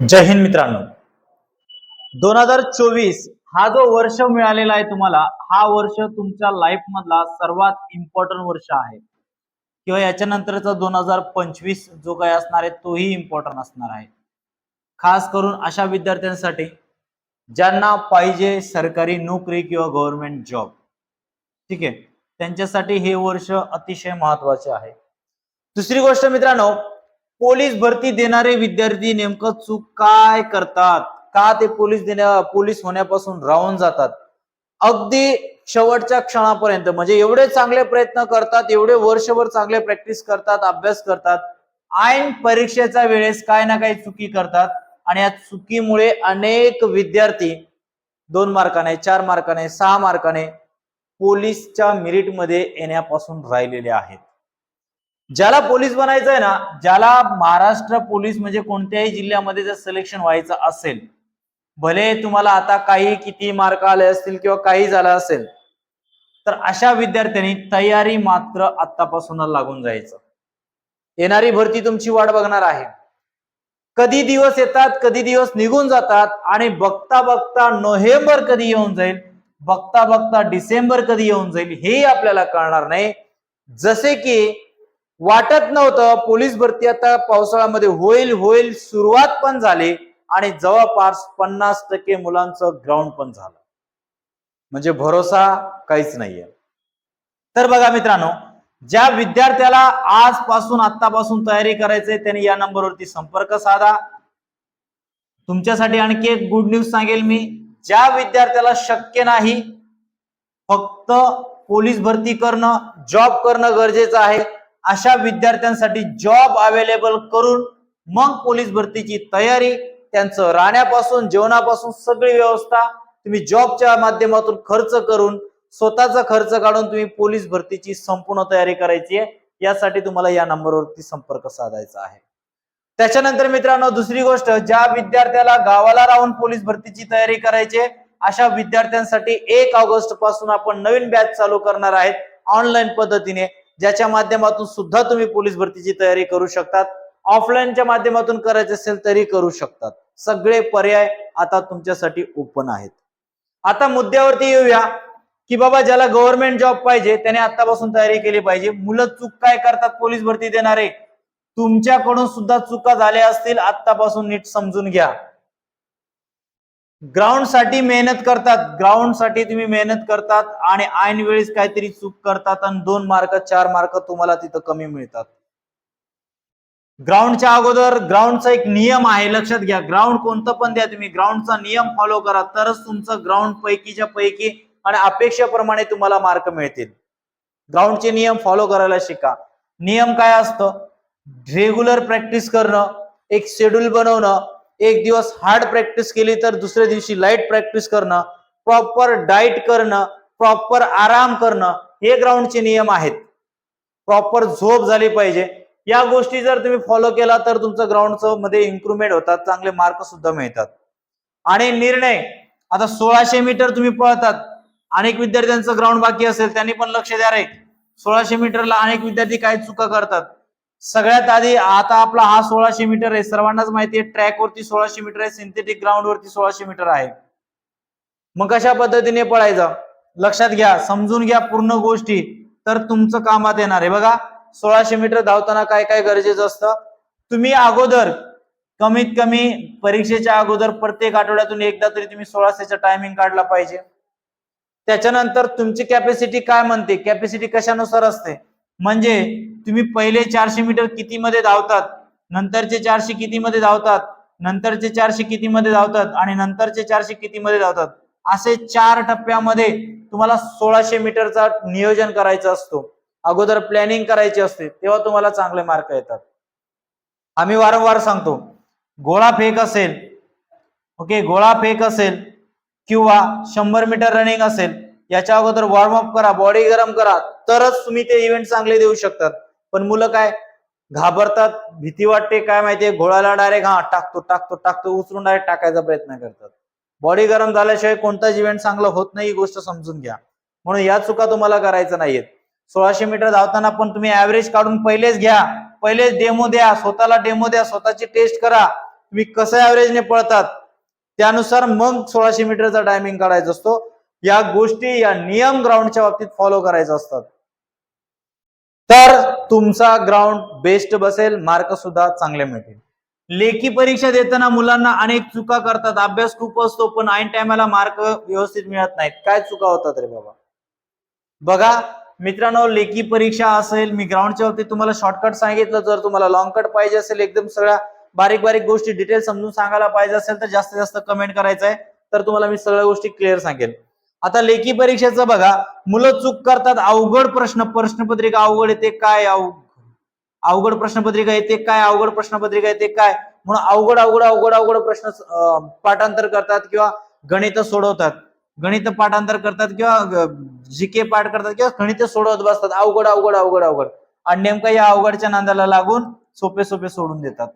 जय हिंद मित्रांनो. दोन हजार चोवीस हा जो वर्ष मिळालेला आहे तुम्हाला हा वर्ष तुमच्या लाईफ मधला सर्वात इम्पॉर्टंट वर्ष आहे. किंवा याच्यानंतरचा दोन हजार पंचवीस जो काही असणार आहे तोही इम्पॉर्टंट असणार आहे. खास करून अशा विद्यार्थ्यांसाठी ज्यांना पाहिजे सरकारी नोकरी किंवा गव्हर्नमेंट जॉब ठीक आहे? त्यांच्यासाठी हे वर्ष अतिशय महत्त्वाचे आहे. दुसरी गोष्ट मित्रांनो पोलीस भरती देणारे विद्यार्थी नेमकं चूक काय करतात? का ते पोलीस देण्या पोलीस होण्यापासून राहून जातात? अगदी शेवटच्या क्षणापर्यंत म्हणजे एवढे चांगले प्रयत्न करतात एवढे वर्षभर चांगले प्रॅक्टिस करतात अभ्यास करतात ऐन परीक्षेच्या वेळेस काय ना काही चुकी करतात आणि या चुकीमुळे अनेक विद्यार्थी दोन मार्काने चार मार्काने सहा मार्काने पोलीसच्या मेरिटमध्ये येण्यापासून राहिलेले आहेत. ज्याला पोलीस बनायचं आहे ना ज्याला महाराष्ट्र पोलीस म्हणजे कोणत्याही जिल्ह्यामध्ये जर सिलेक्शन व्हायचं असेल भले तुम्हाला आता काही किती मार्क आले असतील किंवा काही झालं असेल तर अशा विद्यार्थ्यांनी तयारी मात्र आतापासून लागून जायचं. येणारी भरती तुमची वाट बघणार आहे. कधी दिवस येतात कधी दिवस निघून जातात आणि बघता बघता नोव्हेंबर कधी येऊन जाईल बघता बघता डिसेंबर कधी येऊन जाईल हेही आपल्याला कळणार नाही. जसे की वाटत नव्हतं. पोलीस भरती आता पावसाळ्यामध्ये होईल होईल सुरुवात पण झाली. आणि जवळपास पन्नास टक्के मुलांचं ग्राउंड पण झालं. म्हणजे भरोसा काहीच नाहीये. तर बघा मित्रांनो ज्या विद्यार्थ्याला आजपासून आतापासून तयारी करायचंय त्यांनी या नंबरवरती संपर्क साधा. तुमच्यासाठी आणखी एक गुड न्यूज सांगेल मी. ज्या विद्यार्थ्याला शक्य नाही फक्त पोलीस भरती करणं जॉब करणं गरजेचं आहे. अशा विद्यार्थ्यांसाठी जॉब अवेलेबल करून मग पोलीस भरतीची तयारी त्यांचं राहण्यापासून जेवणापासून सगळी व्यवस्था तुम्ही जॉबच्या माध्यमातून खर्च करून स्वतःचा खर्च काढून तुम्ही पोलीस भरतीची संपूर्ण तयारी करायची आहे. यासाठी तुम्हाला या नंबरवरती संपर्क साधायचा आहे. त्याच्यानंतर मित्रांनो दुसरी गोष्ट ज्या विद्यार्थ्याला गावाला राहून पोलीस भरतीची तयारी करायची आहे अशा विद्यार्थ्यांसाठी एक ऑगस्टपासून आपण नवीन बॅच चालू करणार आहेत ऑनलाईन पद्धतीने. ज्याच्या माध्यमातून सुद्धा तुम्ही पोलीस भरतीची तयारी करू शकतात. ऑफलाईनच्या माध्यमातून करायचे असेल तरी करू शकतात. सगळे पर्याय आता तुमच्यासाठी ओपन आहेत. आता मुद्द्यावरती येऊया की बाबा ज्याला गव्हर्नमेंट जॉब पाहिजे त्याने आतापासून तयारी केली पाहिजे. मुलं चूक काय करतात पोलीस भरती देणारे? तुमच्याकडून सुद्धा चुका झाल्या असतील आतापासून नीट समजून घ्या. ग्राउंडसाठी मेहनत करतात. ग्राउंडसाठी तुम्ही मेहनत करतात आणि ऐन वेळेस काहीतरी चूक करतात आणि दोन मार्क चार मार्क तुम्हाला तिथं कमी मिळतात. ग्राउंडच्या अगोदर ग्राउंडचा एक नियम आहे लक्षात घ्या. ग्राउंड कोणतं पण द्या तुम्ही. ग्राउंडचा नियम फॉलो करा. तरच तुमचं ग्राउंड पैकीच्या पैकी आणि अपेक्षेप्रमाणे तुम्हाला मार्क मिळतील. ग्राउंडचे नियम फॉलो करायला शिका. नियम काय असतं? रेग्युलर प्रॅक्टिस करणं एक शेड्यूल बनवणं एक दिवस हार्ड प्रॅक्टिस केली तर दुसऱ्या दिवशी लाइट प्रॅक्टिस करणं प्रॉपर डाईट करणं प्रॉपर आराम करणं हे ग्राउंडचे नियम आहेत. प्रॉपर झोप झाली पाहिजे. या गोष्टी जर तुम्ही फॉलो केला तर तुमचं ग्राउंडचं मध्ये इम्प्रुव्हमेंट होतात चांगले मार्क सुद्धा मिळतात. आणि निर्णय आता सोळाशे मीटर तुम्ही पळतात अनेक विद्यार्थ्यांचं ग्राउंड बाकी असेल त्यांनी पण लक्ष द्या रे. सोळाशे मीटरला अनेक विद्यार्थी काय चुका करतात? सगळ्यात आधी आता आपला हा सोळाशे मीटर आहे. सर्वांनाच माहिती आहे ट्रॅक वरती सोळाशे मीटर आहे सिंथेटिक ग्राउंड वरती सोळाशे मीटर आहे. मग कशा पद्धतीने पळायचं? लक्षात घ्या समजून घ्या पूर्ण गोष्टी. तर तुमचं कामात येणार आहे. बघा सोळाशे मीटर धावताना काय काय गरजेचं असतं? तुम्ही अगोदर कमीत कमी परीक्षेच्या अगोदर प्रत्येक आठवड्यातून एकदा तरी तुम्ही सोळाशेचा टायमिंग काढला पाहिजे. त्याच्यानंतर तुमची कॅपॅसिटी काय म्हणते? कॅपॅसिटी कशानुसार असते? म्हणजे तुम्ही पहिले चारशे मीटर किती मध्ये धावतात नंतरचे चारशे किती मध्ये धावतात नंतरचे चारशे किती मध्ये धावतात आणि नंतरचे चारशे किती मध्ये धावतात. असे चार टप्प्यामध्ये तुम्हाला सोळाशे मीटरचा नियोजन करायचं असतो. अगोदर प्लॅनिंग करायची असते तेव्हा तुम्हाला चांगले मार्क येतात. आम्ही वारंवार सांगतो गोळा फेक असेल ओके गोळा फेक असेल किंवा शंभर मीटर रनिंग असेल याच्या अगोदर वॉर्मअप करा बॉडी गरम करा तरच तुम्ही ते इव्हेंट चांगले देऊ शकतात. पण मुलं काय घाबरतात भीती वाटते काय माहितीये घोळाला डायरेक्ट हा टाकतो टाकतो टाकतो उचलून डायरेक्ट टाकायचा प्रयत्न करतात. बॉडी गरम झाल्याशिवाय कोणताच इव्हेंट चांगलं होत नाही ही गोष्ट समजून घ्या. म्हणून या चुका तुम्हाला करायचं नाहीयेत. सोळाशे मीटर धावताना पण तुम्ही ऍव्हरेज काढून पहिलेच घ्या. पहिलेच डेमो द्या स्वतःला डेमो द्या स्वतःची टेस्ट करा. तुम्ही कसं ऍव्हरेजने पळतात? त्यानुसार मग सोळाशे मीटरचा टायमिंग काढायचा असतो. या गोष्टी या नियम ग्राउंडच्या बाबतीत फॉलो करायचे असतात. तर तुमचा ग्राउंड बेस्ट बसेल मार्क सुद्धा चांगले मिळतील. लेखी परीक्षा देताना मुलांना अनेक चुका करतात. अभ्यास खूप असतो पण ऐन टायमाला मार्क व्यवस्थित मिळत नाहीत. काय चुका होतात रे बाबा? बघा मित्रांनो लेखी परीक्षा असेल मी ग्राउंडच्या बाबतीत तुम्हाला शॉर्टकट सांगितलं. जर तुम्हाला लॉंग कट पाहिजे असेल एकदम सगळ्या बारीक बारीक गोष्टी डिटेल समजून सांगायला पाहिजे असेल तर जास्तीत जास्त कमेंट करायचं आहे तर तुम्हाला मी सगळ्या गोष्टी क्लिअर सांगेल. आता लेखी परीक्षेचं बघा. मुलं चूक करतात अवघड प्रश्न प्रश्नपत्रिका अवघड येते काय अवघड प्रश्नपत्रिका येते काय? अवघड प्रश्नपत्रिका येते काय? म्हणून अवघड अवघड अवघड अवघड प्रश्न पाठांतर करतात किंवा गणित सोडवतात. गणित पाठांतर करतात किंवा जीके पाठ करतात किंवा गणित सोडवत बसतात. अवघड अवघड अवघड अवघड. आणि नेमका या अवघडच्या नांदाला लागून सोपे सोपे सोडून देतात.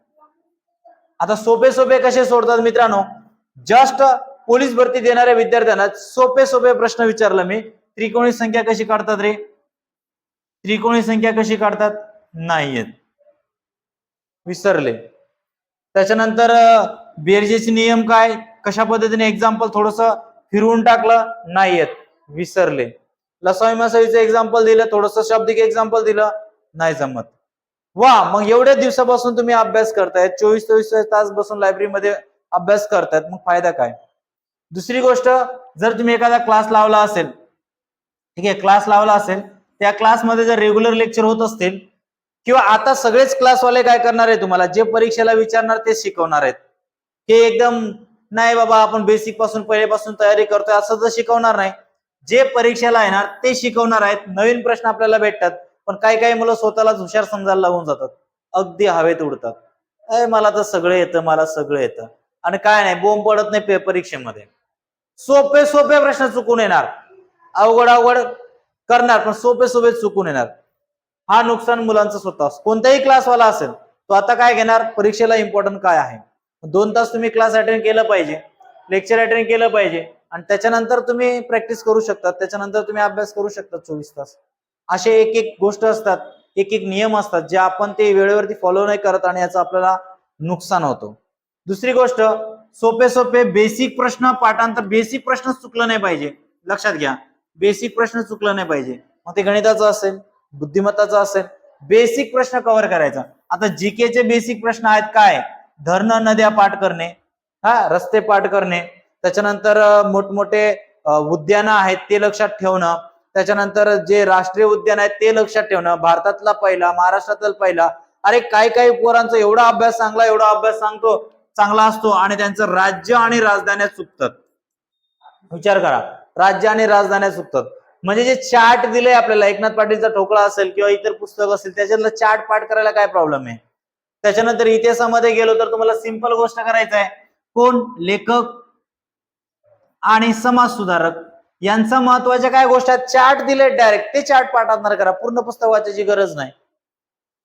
आता सोपे सोपे कसे सोडतात मित्रांनो? जस्ट पोलीस भरती देणाऱ्या विद्यार्थ्यांना सोपे सोपे प्रश्न विचारला मी. त्रिकोणी संख्या कशी काढतात रे? त्रिकोणी संख्या कशी काढतात? नाहीयेत विसरले. त्याच्यानंतर बेरजेचे नियम काय? कशा पद्धतीने एक्झाम्पल थोडस फिरवून टाकलं? नाहीयेत विसरले. लसावी मसावीचं एक्झाम्पल दिलं थोडस शाब्दिक एक्झाम्पल दिलं नाही जमत. वा मग एवढ्या दिवसापासून तुम्ही अभ्यास करतायत चोवीस चोवीस तास बसून लायब्ररीमध्ये अभ्यास करतायत मग फायदा काय? दुसरी गोष्ट जर तुम्ही एखादा क्लास लावला असेल ठीक आहे क्लास लावला असेल त्या क्लासमध्ये जर रेग्युलर लेक्चर होत असतील किंवा आता सगळेच क्लासवाले काय करणार आहे तुम्हाला? जे परीक्षेला विचारणार ते शिकवणार आहेत. हे एकदम नाही बाबा आपण बेसिकपासून पहिल्यापासून तयारी करतोय असं तर शिकवणार नाही. जे परीक्षेला येणार ते शिकवणार आहेत. नवीन प्रश्न आपल्याला भेटतात पण काही काही मुलं स्वतःलाच हुशार समजायला लागून जातात. अगदी हवेत उडतात. अरे मला तर सगळं येतं मला सगळं येतं. आणि काय नाही बोंब पडत नाही परीक्षेमध्ये. सोपे सोपे प्रश्न चुकून येणार. अवघड अवघड करणार पण सोपे सोपे चुकून येणार. हा नुकसान मुलांचं स्वतः कोणताही क्लासवाला असेल तो आता काय घेणार? परीक्षेला इम्पॉर्टंट काय आहे? दोन तास तुम्ही क्लास अटेंड केलं पाहिजे लेक्चर अटेंड केलं पाहिजे आणि त्याच्यानंतर तुम्ही प्रॅक्टिस करू शकता त्याच्यानंतर तुम्ही अभ्यास करू शकता चोवीस तास. असे एक एक गोष्ट असतात एक एक नियम असतात जे आपण ते वेळेवरती फॉलो नाही करत आणि याचं आपल्याला नुकसान होतं. दुसरी गोष्ट सोपे सोपे बेसिक प्रश्न पाठांतर बेसिक प्रश्न चुकलं नाही पाहिजे. लक्षात घ्या. बेसिक प्रश्न चुकलं नाही पाहिजे. मग ते गणिताचं असेल बुद्धिमत्ताचं असेल बेसिक प्रश्न कव्हर करायचा. आता जीकेचे बेसिक प्रश्न आहेत काय? धरणं नद्या पाठ करणे. हा रस्ते पाठ करणे. त्याच्यानंतर मोठमोठे उद्यानं आहेत ते लक्षात ठेवणं. त्याच्यानंतर जे राष्ट्रीय उद्यान आहेत ते लक्षात ठेवणं. भारतातला पहिला महाराष्ट्रातला पहिला. अरे काय काय पोरांचा एवढा अभ्यास चांगला एवढा अभ्यास सांगतो. चांगला असतो आणि त्यांचं राज्य आणि राजधान्या चुकतात विचार करा. राज्य आणि राजधान्या चुकतात म्हणजे जे चार्ट दिले आपल्याला एकनाथ पाटीलचा ठोकळा असेल किंवा इतर पुस्तक असेल त्याच्यातलं चार्ट पाठ करायला काय प्रॉब्लेम आहे? त्याच्यानंतर इतिहासामध्ये गेलो तर तुम्हाला सिंपल गोष्ट करायचं आहे. कोण? लेखक आणि समाज सुधारक यांचा महत्त्वाच्या काय गोष्ट आहेत? चार्ट दिले डायरेक्ट ते चार्ट पाठांतर करा. पूर्ण पुस्तक वाचायची गरज नाही.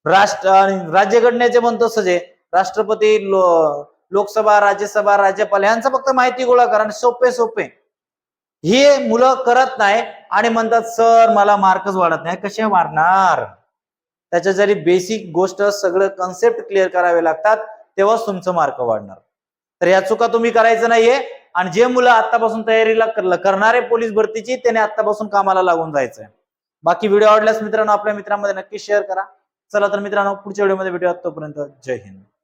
राष्ट्र आणि राज्यघटनेचे म्हणतो सजे राष्ट्रपती लो- लोकसभा राज्यसभा राज्यपाल यांचं फक्त माहिती गोळा करा आणि सोपे सोपे. हे मुलं करत नाही आणि म्हणतात सर मला मार्कच वाढत नाही. कसे वाढणार? त्याच्या जरी बेसिक गोष्ट सगळं कन्सेप्ट क्लिअर करावे लागतात तेव्हाच तुमचं मार्क वाढणार. तर या चुका तुम्ही करायचं नाहीये. आणि जे मुलं आतापासून तयारीला करणारे पोलीस भरतीची त्याने आतापासून कामाला लागून जायचंय. बाकी व्हिडिओ आवडल्यास मित्रांनो आपल्या मित्रांमध्ये नक्की शेअर करा. चला तर मित्रांनो पुढच्या व्हिडिओमध्ये भेटूया तोपर्यंत जय हिंद.